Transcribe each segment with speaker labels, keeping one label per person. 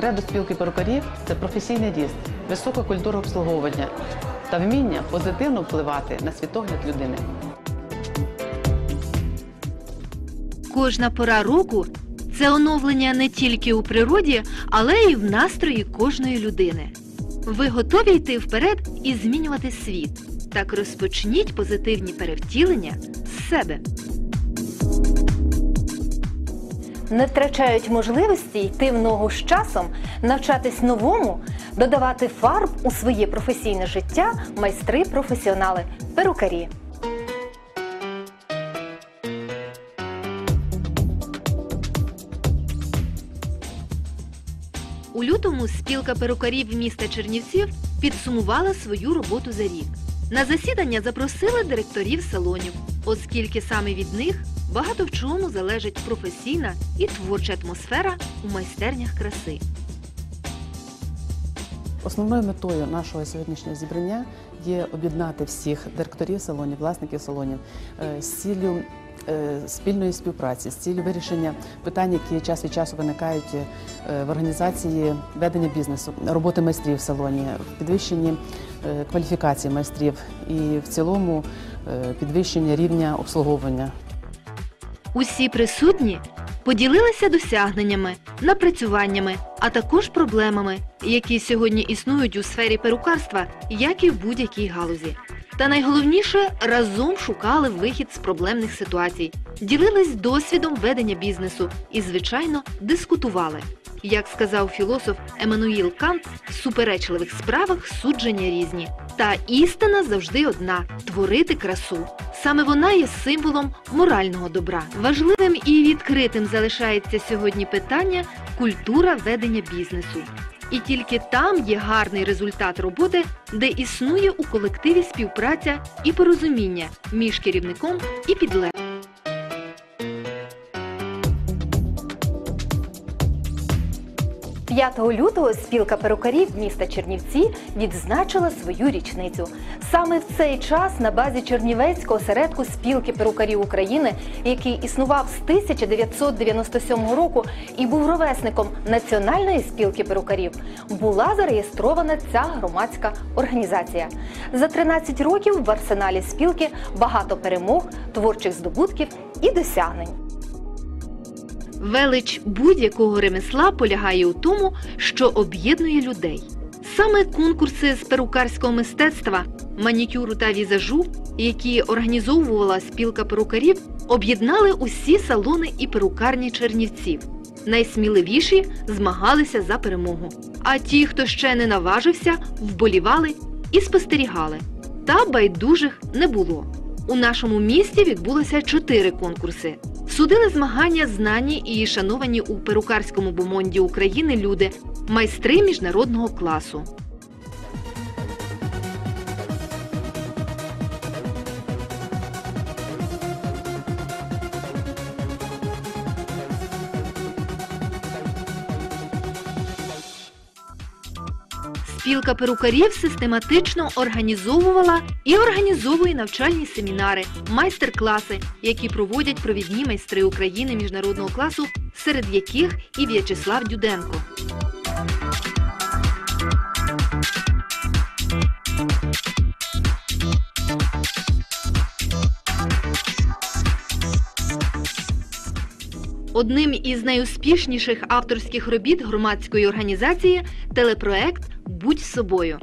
Speaker 1: Кредо спілки перукарів це професійний ріст, висока культура обслуговування та вміння позитивно впливати на світогляд людини.
Speaker 2: Кожна пора року це оновлення не тільки у природі, але й в настрої кожної людини. Ви готові йти вперед і змінювати світ. Так розпочніть позитивні перевтілення з себе.
Speaker 3: Не втрачають можливості йти в ногу з часом, навчатись новому, додавати фарб у своє професійне життя майстри-професіонали, перукарі.
Speaker 2: У лютому спілка перукарів міста Чернівців підсумувала свою роботу за рік. На засідання запросили директорів салонів, оскільки саме від них багато в чому залежить професійна і творча атмосфера у майстернях краси.
Speaker 1: Основною метою нашого сьогоднішнього зібрання є об'єднати всіх директорів салонів, власників салонів е, з ціллю е, спільної співпраці, з ціллю вирішення питань, які час від часу виникають е, в організації ведення бізнесу, роботи майстрів в салоні, підвищенні кваліфікації майстрів і в цілому підвищення рівня обслуговування
Speaker 2: Усі присутні поділилися досягненнями, напрацюваннями, а також проблемами, які сьогодні існують у сфері перукарства, як і в будь-якій галузі. Та найголовніше разом шукали вихід з проблемних ситуацій, ділились досвідом ведення бізнесу і, звичайно, дискутували. Як сказав філософ Еммануїл Кант, в суперечливих справах судження різні. Та істина завжди одна творити красу. Саме вона є символом морального добра. Важливим і відкритим залишається сьогодні питання культура ведення бізнесу. І тільки там є гарний результат роботи, де існує у колективі співпраця і порозуміння між керівником і підлеглим.
Speaker 3: 5 лютого спілка перукарів міста Чернівці відзначила свою річницю. Саме в цей час на базі Чернівецького осередку спілки перукарів України, який існував з 1997 року і був ровесником Національної спілки перукарів, була зареєстрована ця громадська організація. За 13 років в арсеналі спілки багато перемог, творчих здобутків і досягнень.
Speaker 2: Велич будь-якого ремесла полягає у тому, що об'єднує людей. Саме конкурси з перукарського мистецтва, манікюру та візажу, які організовувала спілка перукарів, об'єднали усі салони і перукарні чернівців. Найсміливіші змагалися за перемогу. А ті, хто ще не наважився, вболівали і спостерігали. Та байдужих не було. У нашому місті відбулося чотири конкурси. Судили змагання знані і шановані у перукарському бомонді України люди, майстри міжнародного класу. Спілка перукарів систематично організовувала і організовує навчальні семінари, майстер-класи, які проводять провідні майстри України міжнародного класу, серед яких і В'ячеслав Дюденко. Одним із найуспішніших авторських робіт громадської організації телепроект Будь собою.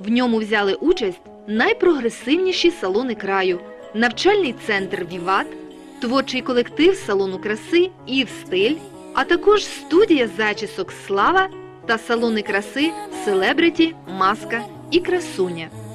Speaker 2: В ньому взяли участь найпрогресивніші салони краю, навчальний центр Віват, творчий колектив салону краси Ів Стиль, а також студія зачісок Слава та салони краси Селебриті, Маска і Красуня.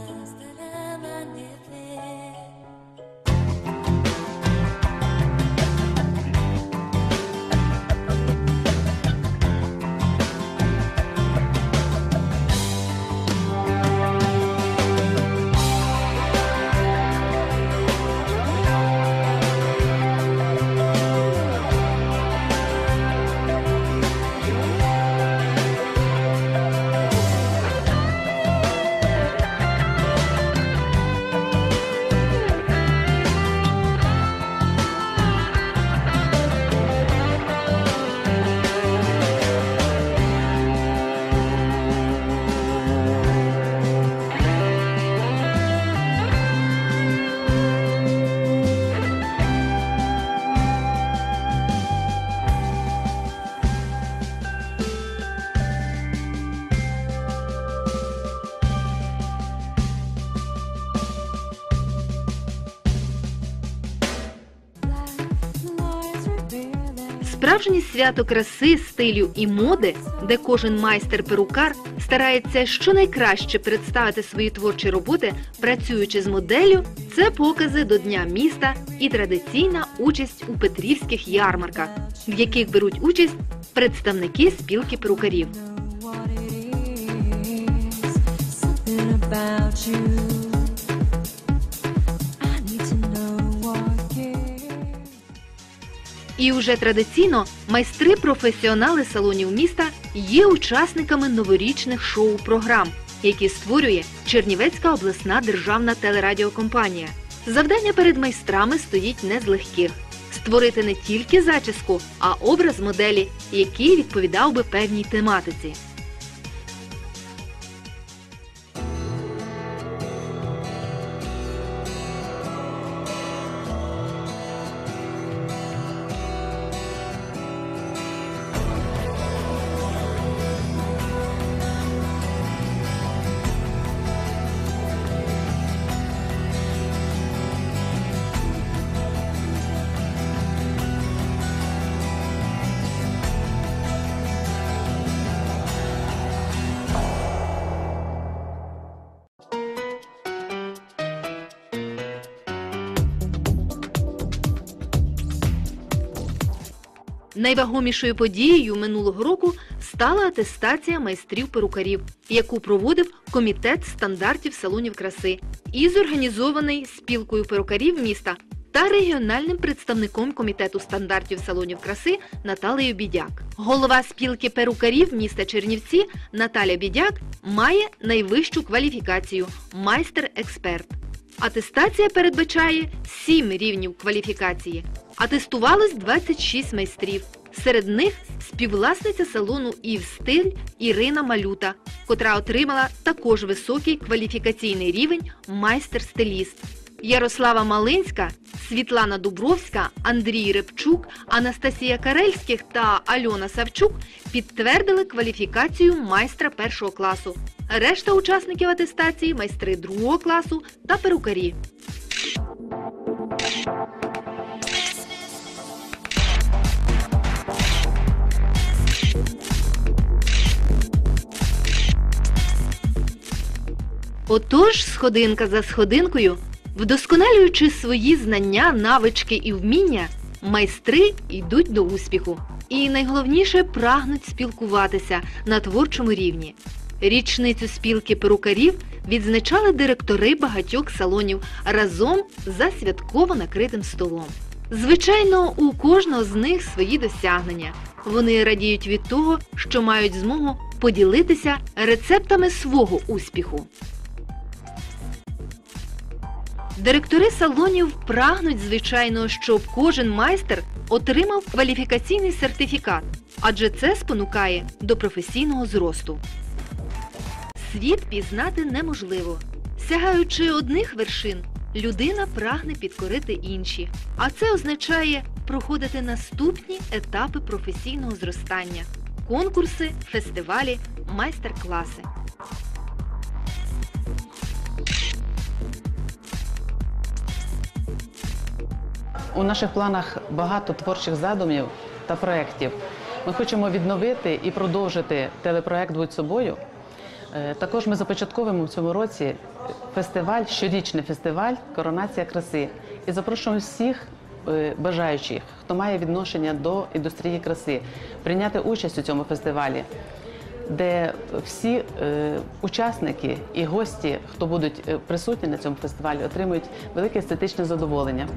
Speaker 2: Справжнє свято краси, стилю і моди, де кожен майстер-перукар старається щонайкраще представити свої творчі роботи, працюючи з моделлю, це покази до Дня міста і традиційна участь у петрівських ярмарках, в яких беруть участь представники спілки перукарів. І уже традиційно майстри-професіонали салонів міста є учасниками новорічних шоу-програм, які створює Чернівецька обласна державна телерадіокомпанія. Завдання перед майстрами стоїть не з легких створити не тільки зачіску, а образ моделі, який відповідав би певній тематиці. Найвагомішою подією минулого року стала атестація майстрів-перукарів, яку проводив комітет стандартів салонів краси і зорганізований спілкою перукарів міста та регіональним представником комітету стандартів салонів краси Наталею Бідяк. Голова спілки перукарів міста Чернівці Наталя Бідяк має найвищу кваліфікацію майстер-експерт. Атестація передбачає 7 рівнів кваліфікації. Атестувалось 26 майстрів. Серед них співвласниця салону «Ів Стиль» Ірина Малюта, котра отримала також високий кваліфікаційний рівень майстер-стиліст. Ярослава Малинська, Світлана Дубровська, Андрій Репчук, Анастасія Карельських та Альона Савчук підтвердили кваліфікацію майстра першого класу. Решта учасників атестації майстри другого класу та перукарі. Отож, сходинка за сходинкою, вдосконалюючи свої знання, навички і вміння, майстри йдуть до успіху. І найголовніше прагнуть спілкуватися на творчому рівні. Річницю спілки перукарів відзначали директори багатьох салонів разом за святково накритим столом. Звичайно, у кожного з них свої досягнення. Вони радіють від того, що мають змогу поділитися рецептами свого успіху. Директори салонів прагнуть, звичайно, щоб кожен майстер отримав кваліфікаційний сертифікат, адже це спонукає до професійного зросту. Світ пізнати неможливо. Сягаючи одних вершин, людина прагне підкорити інші, а це означає проходити наступні етапи професійного зростання: конкурси, фестивалі, майстер-класи.
Speaker 1: У наших планах багато творчих задумів та проєктів. Ми хочемо відновити і продовжити телепроект Будь собою. Е, Також ми започатковуємо в цьому році фестиваль, щорічний фестиваль Коронація краси. І запрошуємо всіх е, бажаючих, хто має відношення до індустрії краси, прийняти участь у цьому фестивалі, де всі е, учасники і гості, хто будуть присутні на цьому фестивалі, отримують велике естетичне задоволення.